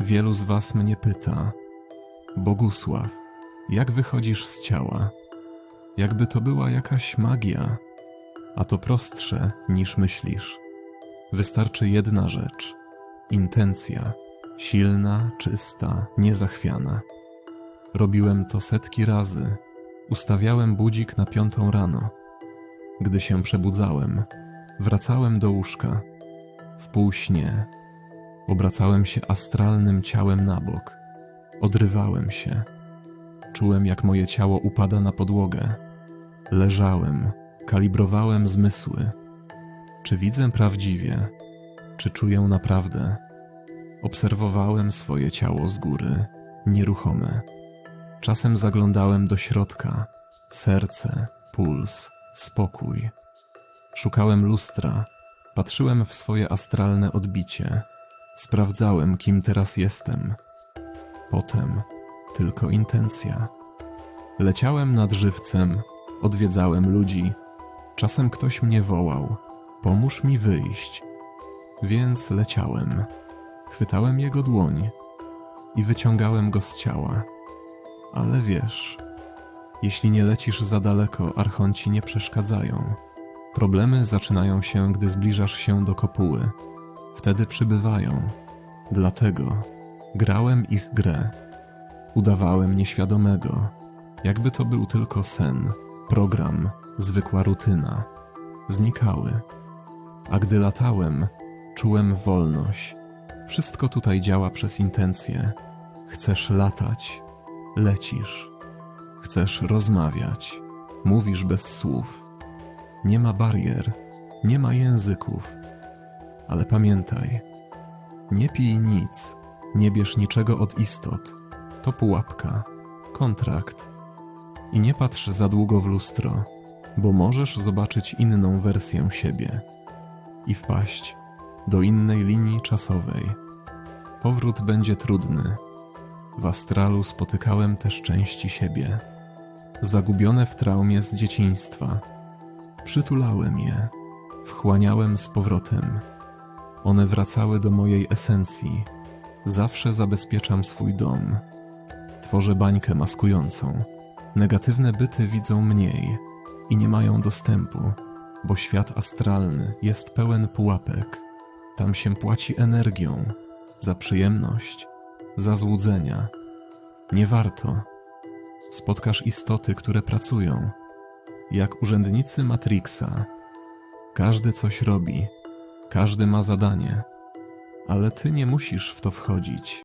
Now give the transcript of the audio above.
Wielu z Was mnie pyta, Bogusław, jak wychodzisz z ciała? Jakby to była jakaś magia, a to prostsze niż myślisz. Wystarczy jedna rzecz intencja, silna, czysta, niezachwiana. Robiłem to setki razy. Ustawiałem budzik na piątą rano. Gdy się przebudzałem, wracałem do łóżka. W półśnie obracałem się astralnym ciałem na bok. Odrywałem się. Czułem, jak moje ciało upada na podłogę. Leżałem, kalibrowałem zmysły. Czy widzę prawdziwie? Czy czuję naprawdę? Obserwowałem swoje ciało z góry, nieruchome. Czasem zaglądałem do środka, serce, puls, spokój. Szukałem lustra, patrzyłem w swoje astralne odbicie, sprawdzałem, kim teraz jestem. Potem tylko intencja. Leciałem nad żywcem, odwiedzałem ludzi. Czasem ktoś mnie wołał: Pomóż mi wyjść. Więc leciałem. Chwytałem jego dłoń i wyciągałem go z ciała. Ale wiesz, jeśli nie lecisz za daleko, archonci nie przeszkadzają. Problemy zaczynają się, gdy zbliżasz się do kopuły. Wtedy przybywają. Dlatego grałem ich grę. Udawałem nieświadomego, jakby to był tylko sen, program, zwykła rutyna. Znikały. A gdy latałem, czułem wolność. Wszystko tutaj działa przez intencję. Chcesz latać, lecisz. Chcesz rozmawiać, mówisz bez słów. Nie ma barier, nie ma języków. Ale pamiętaj, nie pij nic, nie bierz niczego od istot. To pułapka, kontrakt. I nie patrz za długo w lustro, bo możesz zobaczyć inną wersję siebie i wpaść do innej linii czasowej. Powrót będzie trudny. W astralu spotykałem też części siebie, zagubione w traumie z dzieciństwa. Przytulałem je, wchłaniałem z powrotem. One wracały do mojej esencji. Zawsze zabezpieczam swój dom. Tworzę bańkę maskującą. Negatywne byty widzą mniej i nie mają dostępu, bo świat astralny jest pełen pułapek. Tam się płaci energią, za przyjemność, za złudzenia. Nie warto. Spotkasz istoty, które pracują, jak urzędnicy Matrixa. Każdy coś robi, każdy ma zadanie, ale ty nie musisz w to wchodzić.